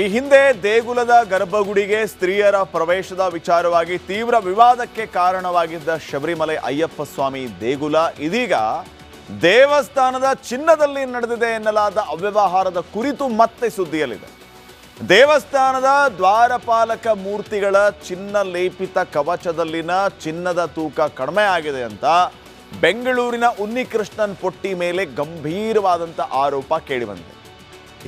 ಈ ಹಿಂದೆ ದೇಗುಲದ ಗರ್ಭಗುಡಿಗೆ ಸ್ತ್ರೀಯರ ಪ್ರವೇಶದ ವಿಚಾರವಾಗಿ ತೀವ್ರ ವಿವಾದಕ್ಕೆ ಕಾರಣವಾಗಿದ್ದ ಶಬರಿಮಲೆ ಅಯ್ಯಪ್ಪ ಸ್ವಾಮಿ ದೇಗುಲ, ಇದೀಗ ದೇವಸ್ಥಾನದ ಚಿನ್ನದಲ್ಲಿ ನಡೆದಿದೆ ಎನ್ನಲಾದ ಅವ್ಯವಹಾರದ ಕುರಿತು ಮತ್ತೆ ಸುದ್ದಿಯಲ್ಲಿದೆ. ದೇವಸ್ಥಾನದ ದ್ವಾರಪಾಲಕ ಮೂರ್ತಿಗಳ ಚಿನ್ನ ಲೇಪಿತ ಕವಚದಲ್ಲಿನ ಚಿನ್ನದ ತೂಕ ಕಡಿಮೆ ಆಗಿದೆ ಅಂತ ಬೆಂಗಳೂರಿನ ಉನ್ನಿಕೃಷ್ಣನ್ ಪೊಟ್ಟಿ ಮೇಲೆ ಗಂಭೀರವಾದಂಥ ಆರೋಪ ಕೇಳಿಬಂದಿದೆ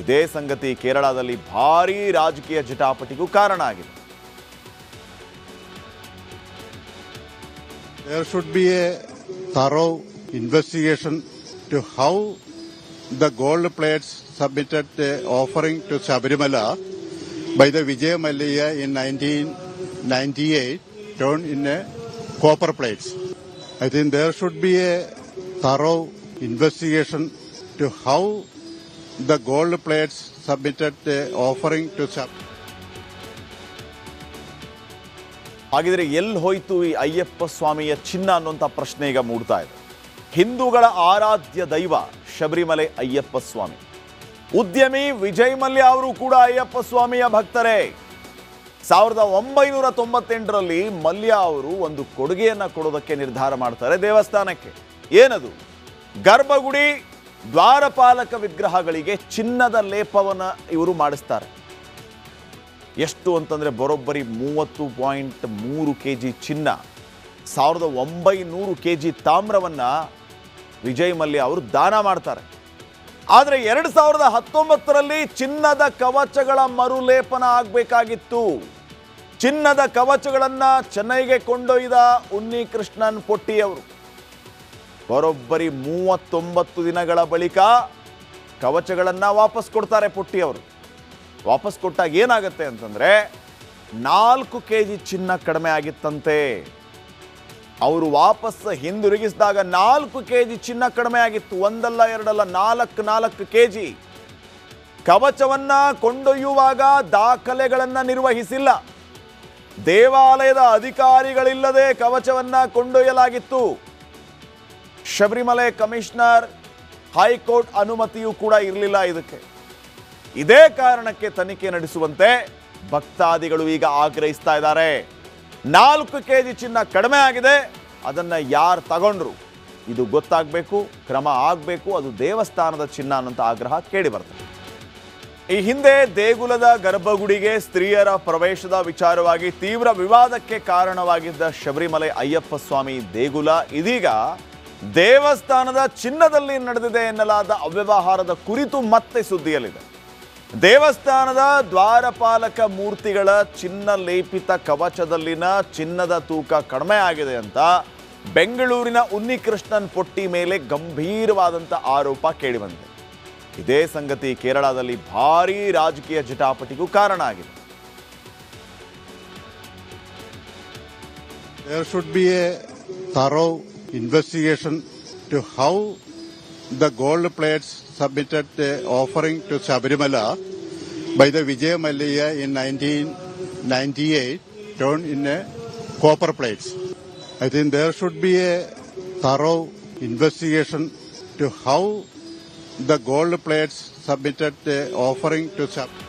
ಇದೇ ಸಂಗತಿ ಕೇರಳದಲ್ಲಿ ಭಾರೀ ರಾಜಕೀಯ ಜಟಾಪಟಿಗೂ ಕಾರಣ ಆಗಿದೆ There should be a thorough investigation to how the gold plates submitted uh, offering to Sabarimala by the Vijay Mallya in 1998 turned in a copper plates. I think there should be a thorough investigation to how the gold plates submitted the offering to sir. ಹಾಗಿದ್ರೆ ಎಲ್ಲಿ ಹೋಯ್ತು ಈ ಅಯ್ಯಪ್ಪ ಸ್ವಾಮಿಯ ಚಿನ್ನ ಅನ್ನುವಂಥ ಪ್ರಶ್ನೆ ಈಗ ಮೂಡ್ತಾ ಇದೆ. ಹಿಂದೂಗಳ ಆರಾಧ್ಯ ದೈವ ಶಬರಿಮಲೆ ಅಯ್ಯಪ್ಪ ಸ್ವಾಮಿ. ಉದ್ಯಮಿ ವಿಜಯ್ ಮಲ್ಯ ಅವರು ಕೂಡ ಅಯ್ಯಪ್ಪ ಸ್ವಾಮಿಯ ಭಕ್ತರೇ. ಸಾವಿರದ ಒಂಬೈನೂರ ತೊಂಬತ್ತೆಂಟರಲ್ಲಿ ಮಲ್ಯ ಅವರು ಒಂದು ಕೊಡುಗೆಯನ್ನ ಕೊಡೋದಕ್ಕೆ ನಿರ್ಧಾರ ಮಾಡ್ತಾರೆ ದೇವಸ್ಥಾನಕ್ಕೆ. ಏನದು? ಗರ್ಭಗುಡಿ ದ್ವಾರಪಾಲಕ ವಿಗ್ರಹಗಳಿಗೆ ಚಿನ್ನದ ಲೇಪವನ್ನು ಇವರು ಮಾಡಿಸ್ತಾರೆ. ಎಷ್ಟು ಅಂತಂದರೆ ಬರೋಬ್ಬರಿ ಮೂವತ್ತು ಪಾಯಿಂಟ್ ಮೂರು ಕೆ ಜಿ ಚಿನ್ನ, ಸಾವಿರದ ಒಂಬೈನೂರು ಕೆ ಜಿ ತಾಮ್ರವನ್ನು ವಿಜಯ್ ಮಲ್ಯ ಅವರು ದಾನ ಮಾಡ್ತಾರೆ. ಆದರೆ ಎರಡು ಸಾವಿರದ ಹತ್ತೊಂಬತ್ತರಲ್ಲಿ ಚಿನ್ನದ ಕವಚಗಳ ಮರುಲೇಪನ ಆಗಬೇಕಾಗಿತ್ತು. ಚಿನ್ನದ ಕವಚಗಳನ್ನು ಚೆನ್ನೈಗೆ ಕೊಂಡೊಯ್ದ ಉನ್ನಿ ಕೃಷ್ಣನ್ ಪೊಟ್ಟಿಯವರು. ಬರೋಬ್ಬರಿ ಮೂವತ್ತೊಂಬತ್ತು ದಿನಗಳ ಬಳಿಕ ಕವಚಗಳನ್ನು ವಾಪಸ್ ಕೊಡ್ತಾರೆ ಪೊಟ್ಟಿಯವರು. ವಾಪಸ್ ಕೊಟ್ಟಾಗ ಏನಾಗುತ್ತೆ ಅಂತಂದರೆ ನಾಲ್ಕು ಕೆ ಜಿ ಚಿನ್ನ ಕಡಿಮೆ ಆಗಿತ್ತಂತೆ. ಅವರು ವಾಪಸ್ ಹಿಂದಿರುಗಿಸಿದಾಗ ನಾಲ್ಕು ಕೆ ಜಿ ಚಿನ್ನ ಕಡಿಮೆ ಆಗಿತ್ತು. ಒಂದಲ್ಲ, ಎರಡಲ್ಲ, ನಾಲ್ಕು ನಾಲ್ಕು ಕೆ ಜಿ ಕವಚವನ್ನ ಕೊಂಡೊಯ್ಯುವಾಗ ದಾಖಲೆಗಳನ್ನು ನಿರ್ವಹಿಸಿಲ್ಲ. ದೇವಾಲಯದ ಅಧಿಕಾರಿಗಳಿಲ್ಲದೆ ಕವಚವನ್ನ ಕೊಂಡೊಯ್ಯಲಾಗಿತ್ತು. ಶಬರಿಮಲೆ ಕಮಿಷನರ್ ಹೈಕೋರ್ಟ್ ಅನುಮತಿಯೂ ಕೂಡ ಇರಲಿಲ್ಲ ಇದಕ್ಕೆ. ಇದೇ ಕಾರಣಕ್ಕೆ ತನಿಖೆ ನಡೆಸುವಂತೆ ಭಕ್ತಾದಿಗಳು ಈಗ ಆಗ್ರಹಿಸ್ತಾ ಇದ್ದಾರೆ. ನಾಲ್ಕು ಕೆ ಜಿ ಚಿನ್ನ ಕಡಿಮೆ ಆಗಿದೆ. ಅದನ್ನು ಯಾರು ತಗೊಂಡ್ರು? ಇದು ಗೊತ್ತಾಗಬೇಕು, ಕ್ರಮ ಆಗಬೇಕು, ಅದು ದೇವಸ್ಥಾನದ ಚಿನ್ನ ಅನ್ನೋಂಥ ಆಗ್ರಹ ಕೇಳಿ ಬರ್ತದೆ. ಈ ಹಿಂದೆ ದೇಗುಲದ ಗರ್ಭಗುಡಿಗೆ ಸ್ತ್ರೀಯರ ಪ್ರವೇಶದ ವಿಚಾರವಾಗಿ ತೀವ್ರ ವಿವಾದಕ್ಕೆ ಕಾರಣವಾಗಿದ್ದ ಶಬರಿಮಲೆ ಅಯ್ಯಪ್ಪ ಸ್ವಾಮಿ ದೇಗುಲ ಇದೀಗ ದೇವಸ್ಥಾನದ ಚಿನ್ನದಲ್ಲಿ ನಡೆದಿದೆ ಎನ್ನಲಾದ ಅವ್ಯವಹಾರದ ಕುರಿತು ಮತ್ತೆ ಸುದ್ದಿಯಲ್ಲಿದೆ. ದೇವಸ್ಥಾನದ ದ್ವಾರಪಾಲಕ ಮೂರ್ತಿಗಳ ಚಿನ್ನ ಲೇಪಿತ ಕವಚದಲ್ಲಿನ ಚಿನ್ನದ ತೂಕ ಕಡಿಮೆ ಆಗಿದೆ ಅಂತ ಬೆಂಗಳೂರಿನ ಉನ್ನಿಕೃಷ್ಣನ್ ಪೊಟ್ಟಿ ಮೇಲೆ ಗಂಭೀರವಾದಂಥ ಆರೋಪ ಕೇಳಿಬಂದಿದೆ. ಇದೇ ಸಂಗತಿ ಕೇರಳದಲ್ಲಿ ಭಾರೀ ರಾಜಕೀಯ ಜಟಾಪಟಿಗೂ ಕಾರಣ ಆಗಿದೆ. There should be a thorough investigation to how the gold plates submitted the offering to Sabarimala by the Vijay Mallya in 1998 turned in a copper plates. I think there should be a thorough investigation to how the gold plates submitted the offering to Sabarimala.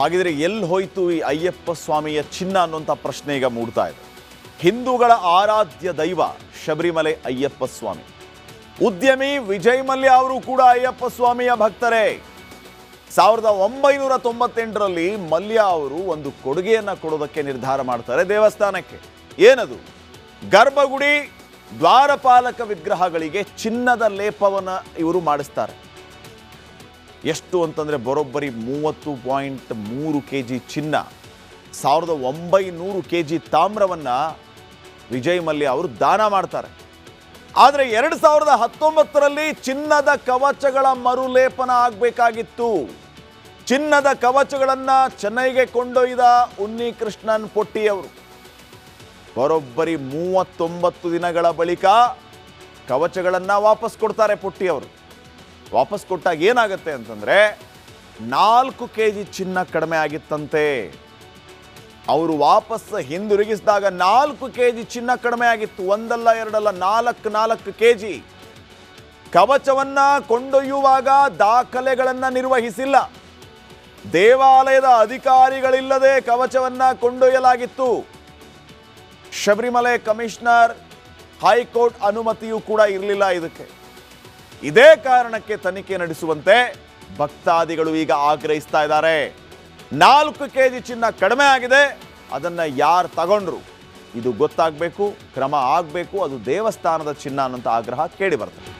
ಹಾಗಿದ್ರೆ ಎಲ್ಲಿ ಹೋಯ್ತು ಈ ಅಯ್ಯಪ್ಪ ಸ್ವಾಮಿಯ ಚಿನ್ನ ಅನ್ನುವಂಥ ಪ್ರಶ್ನೆ ಈಗ ಮೂಡ್ತಾ ಇದೆ ಹಿಂದೂಗಳ ಆರಾಧ್ಯ ದೈವ ಶಬರಿಮಲೆ ಅಯ್ಯಪ್ಪ ಸ್ವಾಮಿ. ಉದ್ಯಮಿ ವಿಜಯ್ ಮಲ್ಯ ಅವರು ಕೂಡ ಅಯ್ಯಪ್ಪ ಸ್ವಾಮಿಯ ಭಕ್ತರೇ. ಸಾವಿರದ ಒಂಬೈನೂರ ತೊಂಬತ್ತೆಂಟರಲ್ಲಿ ಮಲ್ಯ ಅವರು ಒಂದು ಕೊಡುಗೆಯನ್ನು ಕೊಡೋದಕ್ಕೆ ನಿರ್ಧಾರ ಮಾಡ್ತಾರೆ ದೇವಸ್ಥಾನಕ್ಕೆ. ಏನದು? ಗರ್ಭಗುಡಿ, ದ್ವಾರಪಾಲಕ ವಿಗ್ರಹಗಳಿಗೆ ಚಿನ್ನದ ಲೇಪವನ್ನು ಇವರು ಮಾಡಿಸ್ತಾರೆ. ಎಷ್ಟು ಅಂತಂದರೆ ಬರೋಬ್ಬರಿ ಮೂವತ್ತು ಪಾಯಿಂಟ್ ಮೂರು ಕೆ ಜಿ ಚಿನ್ನ. ಸಾವಿರದ ಒಂಬೈನೂರು ಕೆ ಜಿ ತಾಮ್ರವನ್ನ ವಿಜಯ್ ಮಲ್ಯ ಅವರು ದಾನ ಮಾಡ್ತಾರೆ. ಆದರೆ ಎರಡು ಸಾವಿರದ ಹತ್ತೊಂಬತ್ತರಲ್ಲಿ ಚಿನ್ನದ ಕವಚಗಳ ಮರುಲೇಪನ ಆಗಬೇಕಾಗಿತ್ತು. ಚಿನ್ನದ ಕವಚಗಳನ್ನು ಚೆನ್ನೈಗೆ ಕೊಂಡೊಯ್ದ ಉನ್ನಿ ಕೃಷ್ಣನ್ ಪೊಟ್ಟಿಯವರು. ಬರೋಬ್ಬರಿ ಮೂವತ್ತೊಂಬತ್ತು ದಿನಗಳ ಬಳಿಕ ಕವಚಗಳನ್ನು ವಾಪಸ್ ಕೊಡ್ತಾರೆ ಪೊಟ್ಟಿಯವರು. ವಾಪಸ್ ಕೊಟ್ಟಾಗ ಏನಾಗುತ್ತೆ ಅಂತಂದರೆ ನಾಲ್ಕು ಕೆ ಜಿ ಚಿನ್ನ ಕಡಿಮೆ ಆಗಿತ್ತಂತೆ. ಅವರು ವಾಪಸ್ ಹಿಂದಿರುಗಿಸಿದಾಗ ನಾಲ್ಕು ಕೆ ಜಿ ಚಿನ್ನ ಕಡಿಮೆ ಆಗಿತ್ತು ಒಂದಲ್ಲ, ಎರಡಲ್ಲ, ನಾಲ್ಕು ನಾಲ್ಕು ಕೆ ಜಿ ಕವಚವನ್ನ ಕೊಂಡೊಯ್ಯುವಾಗ ದಾಖಲೆಗಳನ್ನ ನಿರ್ವಹಿಸಿಲ್ಲ. ದೇವಾಲಯದ ಅಧಿಕಾರಿಗಳಿಲ್ಲದೆ ಕವಚವನ್ನ ಕೊಂಡೊಯ್ಯಲಾಗಿತ್ತು. ಶಬರಿಮಲೆ ಕಮಿಷನರ್, ಹೈಕೋರ್ಟ್ ಅನುಮತಿಯೂ ಕೂಡ ಇರಲಿಲ್ಲ ಇದಕ್ಕೆ. ಇದೇ ಕಾರಣಕ್ಕೆ ತನಿಖೆ ನಡೆಸುವಂತೆ ಭಕ್ತಾದಿಗಳು ಈಗ ಆಗ್ರಹಿಸ್ತಾ ಇದ್ದಾರೆ. ನಾಲ್ಕು ಕೆ ಜಿ ಚಿನ್ನ ಕಡಿಮೆ ಆಗಿದೆ. ಅದನ್ನು ಯಾರು ತಗೊಂಡ್ರು? ಇದು ಗೊತ್ತಾಗಬೇಕು, ಕ್ರಮ ಆಗಬೇಕು, ಅದು ದೇವಸ್ಥಾನದ ಚಿನ್ನ ಅನ್ನೋಂಥ ಆಗ್ರಹ ಕೇಳಿ ಬರ್ತದೆ.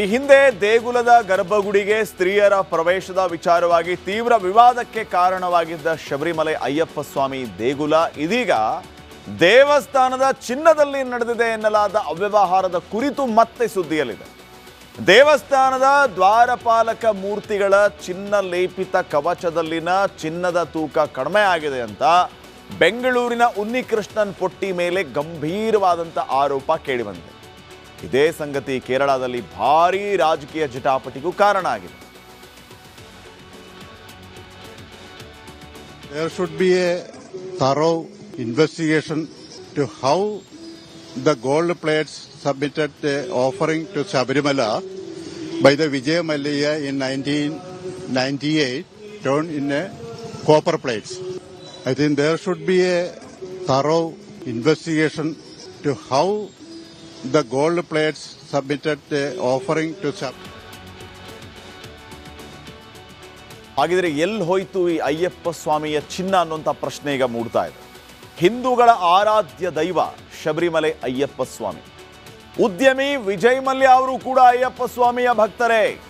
ಈ ಹಿಂದೆ ದೇಗುಲದ ಗರ್ಭಗುಡಿಗೆ ಸ್ತ್ರೀಯರ ಪ್ರವೇಶದ ವಿಚಾರವಾಗಿ ತೀವ್ರ ವಿವಾದಕ್ಕೆ ಕಾರಣವಾಗಿದ್ದ ಶಬರಿಮಲೆ ಅಯ್ಯಪ್ಪ ಸ್ವಾಮಿ ದೇಗುಲ, ಇದೀಗ ದೇವಸ್ಥಾನದ ಚಿನ್ನದಲ್ಲಿ ನಡೆದಿದೆ ಎನ್ನಲಾದ ಅವ್ಯವಹಾರದ ಕುರಿತು ಮತ್ತೆ ಸುದ್ದಿಯಲ್ಲಿದೆ. ದೇವಸ್ಥಾನದ ದ್ವಾರಪಾಲಕ ಮೂರ್ತಿಗಳ ಚಿನ್ನ ಲೇಪಿತ ಕವಚದಲ್ಲಿನ ಚಿನ್ನದ ತೂಕ ಕಡಿಮೆ ಆಗಿದೆ ಅಂತ ಬೆಂಗಳೂರಿನ ಉನ್ನಿಕೃಷ್ಣನ್ ಪೊಟ್ಟಿ ಮೇಲೆ ಗಂಭೀರವಾದಂಥ ಆರೋಪ ಕೇಳಿಬಂದಿದೆ. ಇದೇ ಸಂಗತಿ ಕೇರಳದಲ್ಲಿ ಭಾರೀ ರಾಜಕೀಯ ಜಟಾಪಟಿಗೂ ಕಾರಣ ಆಗಿದೆ. There should be a thorough investigation to how the gold plates submitted the offering to Sabarimala by the Vijay Mallya in 1998 turned in a copper plates. I think there should be a thorough investigation to how the gold plates submitted the offering to Sabarimala. ಹಾಗಿದ್ರೆ ಎಲ್ಲಿ ಹೋಯಿತು ಈ ಅಯ್ಯಪ್ಪ ಸ್ವಾಮಿಯ ಚಿನ್ನ ಅನ್ನುವಂಥ ಪ್ರಶ್ನೆ ಈಗ ಮೂಡ್ತಾ ಇದೆ ಹಿಂದೂಗಳ ಆರಾಧ್ಯ ದೈವ ಶಬರಿಮಲೆ ಅಯ್ಯಪ್ಪ ಸ್ವಾಮಿ. ಉದ್ಯಮಿ ವಿಜಯ್ ಮಲ್ಯ ಅವರು ಕೂಡ ಅಯ್ಯಪ್ಪ ಸ್ವಾಮಿಯ ಭಕ್ತರೇ.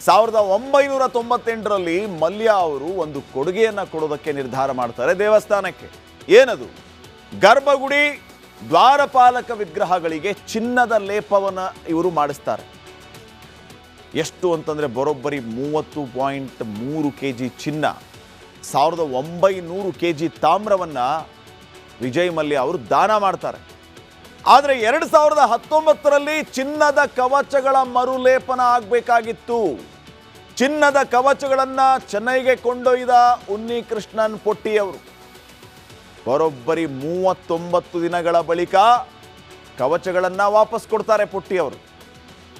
ಸಾವಿರದ ಒಂಬೈನೂರ ತೊಂಬತ್ತೆಂಟರಲ್ಲಿ ಮಲ್ಯ ಅವರು ಒಂದು ಕೊಡುಗೆಯನ್ನು ಕೊಡೋದಕ್ಕೆ ನಿರ್ಧಾರ ಮಾಡ್ತಾರೆ ದೇವಸ್ಥಾನಕ್ಕೆ. ಏನದು? ಗರ್ಭಗುಡಿ ದ್ವಾರಪಾಲಕ ವಿಗ್ರಹಗಳಿಗೆ ಚಿನ್ನದ ಲೇಪವನ್ನು ಇವರು ಮಾಡಿಸ್ತಾರೆ. ಎಷ್ಟು ಅಂತಂದರೆ ಬರೋಬ್ಬರಿ ಮೂವತ್ತು ಪಾಯಿಂಟ್ ಮೂರು ಕೆ ಜಿ ಚಿನ್ನ. ಸಾವಿರದ ಒಂಬೈನೂರು ಕೆ ಜಿ ತಾಮ್ರವನ್ನ ವಿಜಯ್ ಮಲ್ಯ ಅವರು ದಾನ ಮಾಡ್ತಾರೆ. ಆದರೆ ಎರಡು ಸಾವಿರದ ಹತ್ತೊಂಬತ್ತರಲ್ಲಿ ಚಿನ್ನದ ಕವಚಗಳ ಮರುಲೇಪನ ಆಗಬೇಕಾಗಿತ್ತು. ಚಿನ್ನದ ಕವಚಗಳನ್ನು ಚೆನ್ನೈಗೆ ಕೊಂಡೊಯ್ದ ಉನ್ನಿ ಕೃಷ್ಣನ್ ಪೊಟ್ಟಿಯವರು. ಬರೋಬ್ಬರಿ ಮೂವತ್ತೊಂಬತ್ತು ದಿನಗಳ ಬಳಿಕ ಕವಚಗಳನ್ನು ವಾಪಸ್ ಕೊಡ್ತಾರೆ ಪೊಟ್ಟಿಯವರು.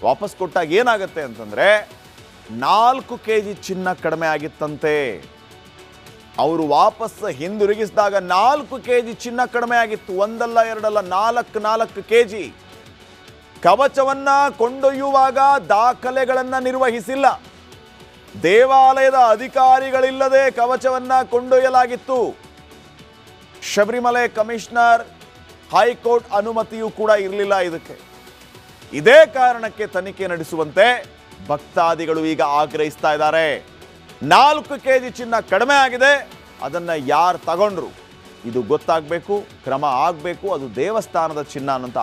ವಾಪಸ್ ಕೊಟ್ಟಾಗ ಏನಾಗುತ್ತೆ ಅಂತಂದರೆ ನಾಲ್ಕು ಕೆ ಜಿ ಚಿನ್ನ ಕಡಿಮೆ ಆಗಿತ್ತಂತೆ. ಅವರು ವಾಪಸ್ ಹಿಂದಿರುಗಿಸಿದಾಗ ನಾಲ್ಕು ಕೆ ಜಿ ಚಿನ್ನ ಕಡಿಮೆ ಆಗಿತ್ತು ಒಂದಲ್ಲ, ಎರಡಲ್ಲ, ನಾಲ್ಕು ನಾಲ್ಕು ಕೆ ಜಿ ಕವಚವನ್ನ ಕೊಂಡೊಯ್ಯುವಾಗ ದಾಖಲೆಗಳನ್ನ ನಿರ್ವಹಿಸಿಲ್ಲ. ದೇವಾಲಯದ ಅಧಿಕಾರಿಗಳಿಲ್ಲದೆ ಕವಚವನ್ನ ಕೊಂಡೊಯ್ಯಲಾಗಿತ್ತು. ಶಬರಿಮಲೆ ಕಮಿಷನರ್, ಹೈಕೋರ್ಟ್ ಅನುಮತಿಯೂ ಕೂಡ ಇರಲಿಲ್ಲ ಇದಕ್ಕೆ. ಇದೇ ಕಾರಣಕ್ಕೆ ತನಿಖೆ ನಡೆಸುವಂತೆ ಭಕ್ತಾದಿಗಳು ಈಗ ಆಗ್ರಹಿಸ್ತಾ ಇದ್ದಾರೆ. ನಾಲ್ಕು ಕೆ ಜಿ ಚಿನ್ನ ಕಡಿಮೆ ಆಗಿದೆ. ಅದನ್ನು ಯಾರು ತಗೊಂಡ್ರು? ಇದು ಗೊತ್ತಾಗಬೇಕು, ಕ್ರಮ ಆಗಬೇಕು, ಅದು ದೇವಸ್ಥಾನದ ಚಿನ್ನ ಅನ್ನೋಂಥ